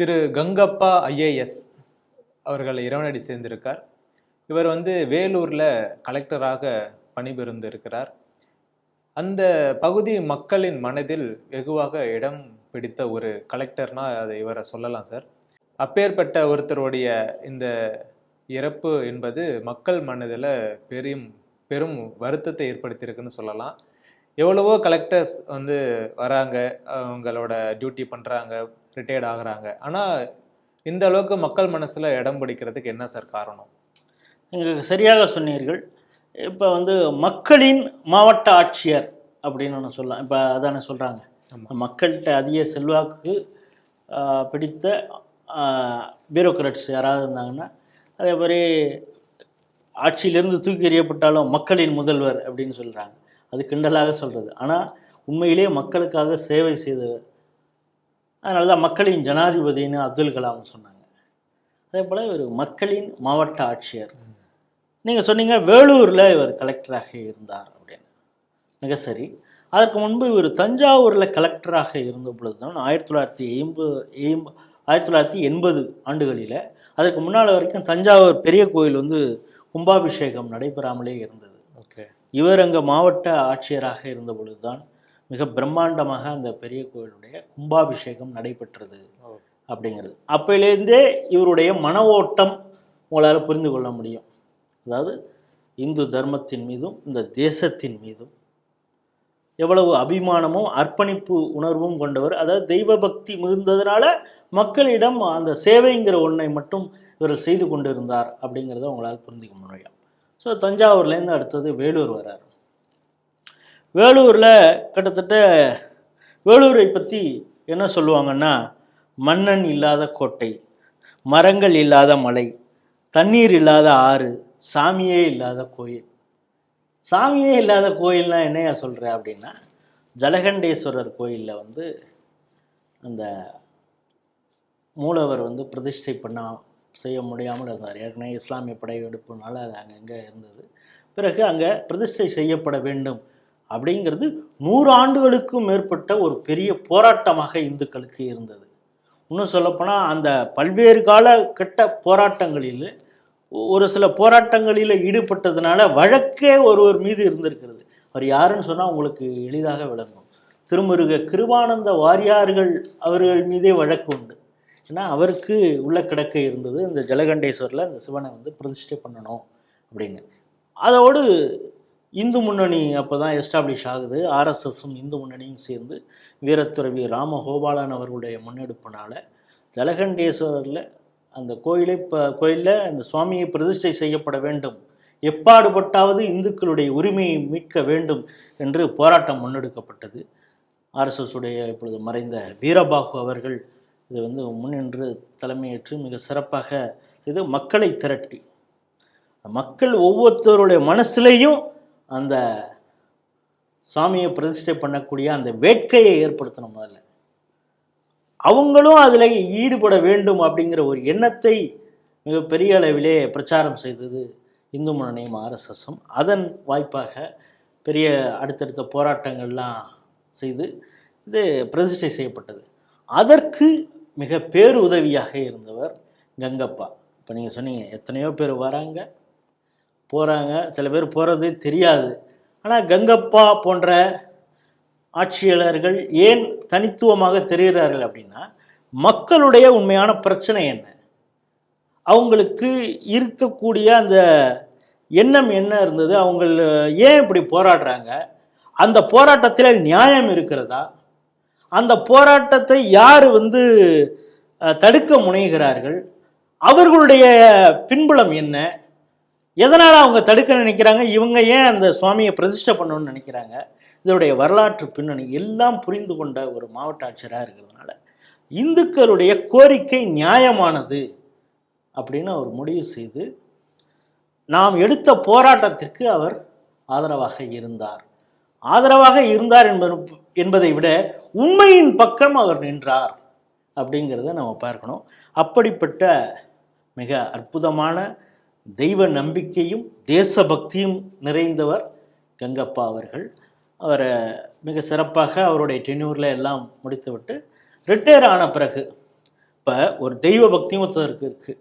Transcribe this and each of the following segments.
திரு Gangappa IAS அவர்கள் இறைவனடி சேர்ந்திருக்கார். இவர் வந்து வேலூரில் கலெக்டராக பணிபுரிந்து இருக்கிறார் அந்த பகுதி மக்களின் மனதில் வெகுவாக இடம் பிடித்த ஒரு கலெக்டர்னா அதை இவரை சொல்லலாம் சார். அப்பேற்பட்ட ஒருத்தருடைய இந்த இறப்பு என்பது மக்கள் மனதில் பெரும் பெரும் வருத்தத்தை ஏற்படுத்தியிருக்குன்னு சொல்லலாம். எவ்வளவோ கலெக்டர்ஸ் வந்து வராங்க அவங்களோட டியூட்டி பண்ணுறாங்க ரிட்டையர்ட் ஆகுறாங்க. ஆனால் இந்த அளவுக்கு மக்கள் மனசில் இடம் பிடிக்கிறதுக்கு என்ன சார் காரணம்? நீங்கள் சரியாக சொன்னீர்கள். இப்போ வந்து மக்களின் மாவட்ட ஆட்சியர் அப்படின்னு ஒன்று சொல்லலாம். இப்போ அதானே சொல்கிறாங்க. மக்கள்கிட்ட அதிக செல்வாக்கு பிடித்த பியூரோக்ராட்ஸ் யாராவது இருந்தாங்கன்னா அதே மாதிரி ஆட்சியிலிருந்து தூக்கி எறியப்பட்டாலும் மக்களின் முதல்வர் அப்படின்னு சொல்கிறாங்க அது கிண்டலாக சொல்கிறது ஆனால் உண்மையிலேயே மக்களுக்காக சேவை செய்தவர் அதனால தான் மக்களின் ஜனாதிபதின்னு அப்துல் கலாம் சொன்னாங்க. அதே போல் இவர் மக்களின் மாவட்ட ஆட்சியர். நீங்கள் சொன்னீங்க வேலூரில் இவர் கலெக்டராக இருந்தார் அப்படின்னு. மிக சரி. அதற்கு முன்பு இவர் தஞ்சாவூரில் கலெக்டராக இருந்த பொழுது தான் ஆயிரத்தி தொள்ளாயிரத்தி எண்பது எண்ப ஆயிரத்தி தொள்ளாயிரத்தி எண்பது ஆண்டுகளில் அதற்கு முன்னால் வரைக்கும் தஞ்சாவூர் பெரிய கோயில் வந்து கும்பாபிஷேகம் நடைபெறாமலே இருந்தது. ஓகே. இவர் அங்கே மாவட்ட ஆட்சியராக இருந்த பொழுதுதான் மிக பிரம்மாண்டமாக அந்த பெரிய கோயிலுடைய கும்பாபிஷேகம் நடைபெற்றது. அப்படிங்கிறது. அப்பையிலேருந்தே இவருடைய மன ஓட்டம் உங்களால் புரிந்து கொள்ள முடியும். அதாவது இந்து தர்மத்தின் மீதும் இந்த தேசத்தின் மீதும் எவ்வளவு அபிமானமும் அர்ப்பணிப்பு உணர்வும் கொண்டவர். அதாவது தெய்வ பக்தி மிகுந்ததுனால மக்களிடம் அந்த சேவைங்கிற ஒன்றை மட்டும் இவர் செய்து கொண்டிருந்தார் அப்படிங்கிறத உங்களால் புரிஞ்சுக்க முடியும். ஸோ தஞ்சாவூர்லேருந்து அடுத்தது வேலூர் வரார். வேலூரில் கிட்டத்தட்ட வேலூரை பற்றி என்ன சொல்லுவாங்கன்னா மன்னன் இல்லாத கோட்டை மரங்கள் இல்லாத மலை தண்ணீர் இல்லாத ஆறு சாமியே இல்லாத கோயில். சாமியே இல்லாத கோயில்னால் என்னையா சொல்கிற அப்படின்னா ஜலகண்டேஸ்வரர் கோயிலில் வந்து அந்த மூலவர் வந்து பிரதிஷ்டை பண்ண செய்ய முடியாமல் இருந்தார். ஏற்கனவே இஸ்லாமிய படையெடுப்புனால அது அங்கங்கே இருந்தது. பிறகு அங்கே பிரதிஷ்டை செய்யப்பட வேண்டும். அப்படிங்கிறது நூறு ஆண்டுகளுக்கும் மேற்பட்ட ஒரு பெரிய போராட்டமாக இந்துக்களுக்கு இருந்தது. இன்னும் சொல்லப்போனால் அந்த பல்வேறு கால கட்ட போராட்டங்களில் ஒரு சில போராட்டங்களில் ஈடுபட்டதுனால வழக்கே ஒருவர் மீது இருந்திருக்கிறது. அவர் யாருன்னு சொன்னால் உங்களுக்கு எளிதாக விளங்கும். திருமுருக கிருபானந்த வாரியார்கள் அவர்கள் மீதே வழக்கு உண்டு. ஏன்னா அவருக்கு உள்ள கிடக்க இருந்தது. இந்த ஜலகண்டேஸ்வரில் இந்த சிவனை வந்து பிரதிஷ்டை பண்ணணும் அப்படின்னு. அதோடு இந்து முன்னணி அப்போ தான் எஸ்டாப்ளிஷ் ஆகுது. ஆர்எஸ்எஸும் இந்து முன்னணியும் சேர்ந்து வீரத்துறவி ராமகோபாலன் அவர்களுடைய முன்னெடுப்பினால் ஜலகண்டேஸ்வரில் அந்த கோயிலை இப்போ கோயிலில் அந்த சுவாமியை பிரதிஷ்டை செய்யப்பட வேண்டும். எப்பாடுபட்டாவது இந்துக்களுடைய உரிமையை மீட்க வேண்டும் என்று போராட்டம் முன்னெடுக்கப்பட்டது. ஆர்எஸ்எஸ் உடைய இப்பொழுது மறைந்த வீரபாகு அவர்கள் இதை வந்து முன்னின்று தலைமையேற்று மிக சிறப்பாக இது மக்களை திரட்டி. மக்கள் ஒவ்வொருத்தருடைய மனசுலேயும் அந்த சுவாமியை பிரதிஷ்டை பண்ணக்கூடிய அந்த வேட்கையை ஏற்படுத்தணும் முதல்ல. அவங்களும் அதில் ஈடுபட வேண்டும் அப்படிங்கிற ஒரு எண்ணத்தை மிகப்பெரிய அளவிலே பிரச்சாரம் செய்தது இந்து முன்னணியும் ஆர்எஸ்எஸும் அதன் வாய்ப்பாக பெரிய அடுத்தடுத்த போராட்டங்கள்லாம் செய்து இது பிரதிஷ்டை செய்யப்பட்டது. அதற்கு மிக பேருதவியாக இருந்தவர் கங்கப்பா. இப்போ நீங்கள் சொன்னீங்க எத்தனையோ பேர் வராங்க. போகிறாங்க சில பேர் போகிறது தெரியாது. ஆனால் கங்கப்பா போன்ற ஆட்சியாளர்கள் ஏன் தனித்துவமாக தெரிகிறார்கள் அப்படின்னா மக்களுடைய உண்மையான பிரச்சனை என்ன? அவங்களுக்கு இருக்கக்கூடிய அந்த எண்ணம் என்ன இருந்தது? அவங்க ஏன் இப்படி போராடுறாங்க? அந்த போராட்டத்தில் நியாயம் இருக்கிறதா? அந்த போராட்டத்தை யார் வந்து தடுக்க முனைகிறார்கள்? அவர்களுடைய பின்புலம் என்ன? எதனால் அவங்க தடுக்க நினைக்கிறாங்க? இவங்க ஏன் அந்த சுவாமியை பிரதிஷ்டை பண்ணணும்னு நினைக்கிறாங்க? இதனுடைய வரலாற்று பின்னணி எல்லாம் புரிந்து கொண்ட ஒரு மாவட்ட ஆட்சியராக இருக்கிறதுனால இந்துக்களுடைய கோரிக்கை நியாயமானது அப்படின்னு அவர் முடிவு செய்து நாம் எடுத்த போராட்டத்திற்கு அவர் ஆதரவாக இருந்தார். ஆதரவாக இருந்தார் என்பது என்பதை விட உண்மையின் பக்கம் அவர் நின்றார் அப்படிங்கிறத நம்ம பார்க்கணும். அப்படிப்பட்ட மிக அற்புதமான தெய்வ நம்பிக்கையும் தேசபக்தியும் நிறைந்தவர் கங்கப்பா அவர்கள். அவரை மிக சிறப்பாக அவருடைய டென்யூரில் எல்லாம் முடித்துவிட்டு ரிட்டையர் ஆன பிறகு இப்போ ஒரு தெய்வ பக்தியும் ஒருத்தருக்கு இருக்கு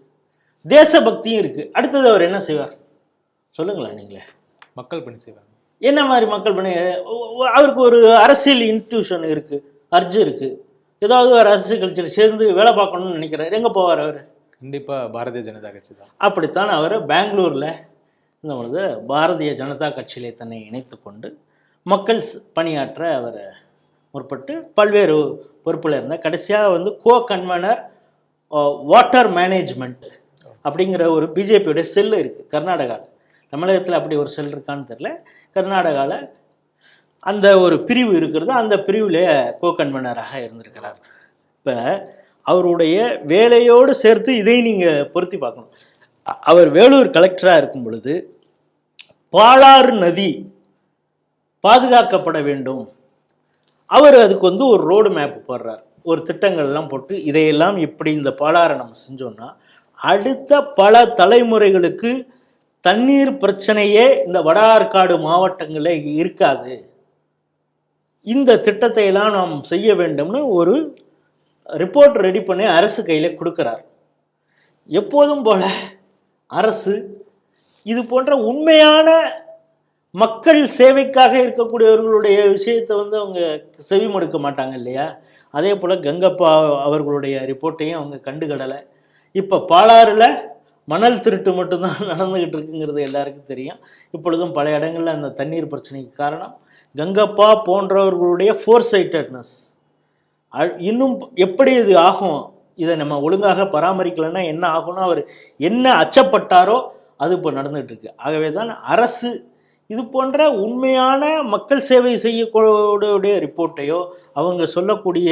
தேச பக்தியும் இருக்கு. அடுத்தது அவர் என்ன செய்வார்? சொல்லுங்களேன் நீங்களே. மக்கள் பணி செய்வாங்க என்ன மாதிரி மக்கள் ஒ- அவருக்கு ஒரு அரசியல் இன்ஸ்டியூஷன் இருக்கு அர்ஜு இருக்கு. ஏதாவது ஒரு அரசியல் கட்சியில் சேர்ந்து வேலை பார்க்கணும்னு நினைக்கிறார். எங்கே போவார் அவர்? கண்டிப்பாக பாரதிய ஜனதா கட்சி தான். அப்படித்தான் அவர் பெங்களூரில் இந்த பொழுது பாரதிய ஜனதா கட்சியிலே தன்னை இணைத்து கொண்டு மக்கள் பணியாற்ற அவர் முற்பட்டு பல்வேறு பொறுப்பில் இருந்தார் கடைசியாக வந்து கோ கன்வெனர் வாட்டர் மேனேஜ்மெண்ட் அப்படிங்கிற ஒரு பிஜேபியோட செல்லு இருக்குது கர்நாடகாவில் தமிழகத்தில் அப்படி ஒரு செல் இருக்கான்னு தெரில கர்நாடகாவில் அந்த ஒரு பிரிவு இருக்கிறது அந்த பிரிவில் கோ கன்வெனராக இருந்திருக்கிறார். இப்போ அவருடைய வேலையோடு சேர்த்து இதை நீங்கள் பொருத்தி பார்க்கணும். அவர் வேலூர் கலெக்டராக இருக்கும் பொழுது பாலாறு நதி பாதுகாக்கப்பட வேண்டும். அவர் அதுக்கு வந்து ஒரு ரோடு மேப் போடுறார். ஒரு திட்டங்கள்லாம் போட்டு இதையெல்லாம் இப்படி இந்த பாலாறை நம்ம செஞ்சோம்னா அடுத்த பல தலைமுறைகளுக்கு தண்ணீர் பிரச்சனையே இந்த வட ஆற்காடு மாவட்டங்களில் இருக்காது. இந்த திட்டத்தை எல்லாம் நாம் செய்ய வேண்டும்னு ஒரு ரிப்போர்ட் ரெடி பண்ணி அரசு கையில் கொடுக்குறார். எப்போதும் போல அரசு இது போன்ற உண்மையான மக்கள் சேவைக்காக இருக்கக்கூடியவர்களுடைய விஷயத்தை வந்து அவங்க செவிமடுக்க மாட்டாங்க இல்லையா? அதே போல் கங்கப்பா அவர்களுடைய ரிப்போர்ட்டையும் அவங்க கண்டுகடலை இப்போ பாலாறில் மணல் திருட்டு மட்டும்தான் நடந்துக்கிட்டு இருக்குங்கிறது எல்லாருக்கும் தெரியும். இப்பொழுதும் பல இடங்களில் அந்த தண்ணீர் பிரச்சனைக்கு காரணம் கங்கப்பா போன்றவர்களுடைய ஃபோர்சைட்டட்னஸ் இன்னும் எப்படி இது ஆகும்? இதை நம்ம ஒழுங்காக பராமரிக்கலைன்னா என்ன ஆகும்னு அவர் என்ன அச்சப்பட்டாரோ அது இப்போ நடந்துகிட்டு இருக்கு ஆகவே தான் அரசு இது போன்ற உண்மையான மக்கள் சேவை செய்யக்கூடிய ரிப்போர்ட்டையோ அவங்க சொல்லக்கூடிய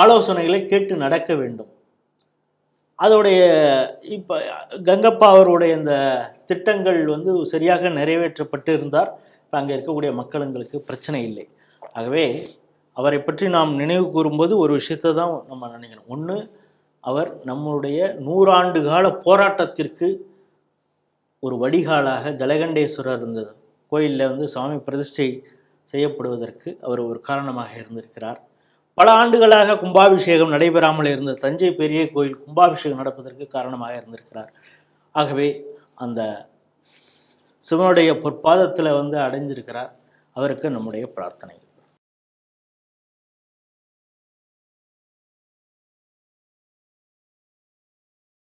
ஆலோசனைகளை கேட்டு நடக்க வேண்டும். அதோடைய இப்போ கங்கப்பா அவருடைய இந்த திட்டங்கள் வந்து சரியாக நிறைவேற்றப்பட்டு இருந்தார் இப்போ அங்கே இருக்கக்கூடிய மக்களுங்களுக்கு பிரச்சனை இல்லை. ஆகவே அவரை பற்றி நாம் நினைவு கூறும்போது ஒரு விஷயத்தை தான் நம்ம நினைக்கணும். ஒன்று அவர் நம்முடைய நூறாண்டு கால போராட்டத்திற்கு ஒரு வடிகாலாக ஜலகண்டேஸ்வரர் இருந்தது. கோயிலில் வந்து சுவாமி பிரதிஷ்டை செய்யப்படுவதற்கு அவர் ஒரு காரணமாக இருந்திருக்கிறார். பல ஆண்டுகளாக கும்பாபிஷேகம் நடைபெறாமல் இருந்த தஞ்சை பெரிய கோயில் கும்பாபிஷேகம் நடப்பதற்கு காரணமாக இருந்திருக்கிறார். ஆகவே அந்த சிவனுடைய பொற்பாதத்தில் வந்து அடைஞ்சிருக்கிறார். அவருக்கு நம்முடைய பிரார்த்தனை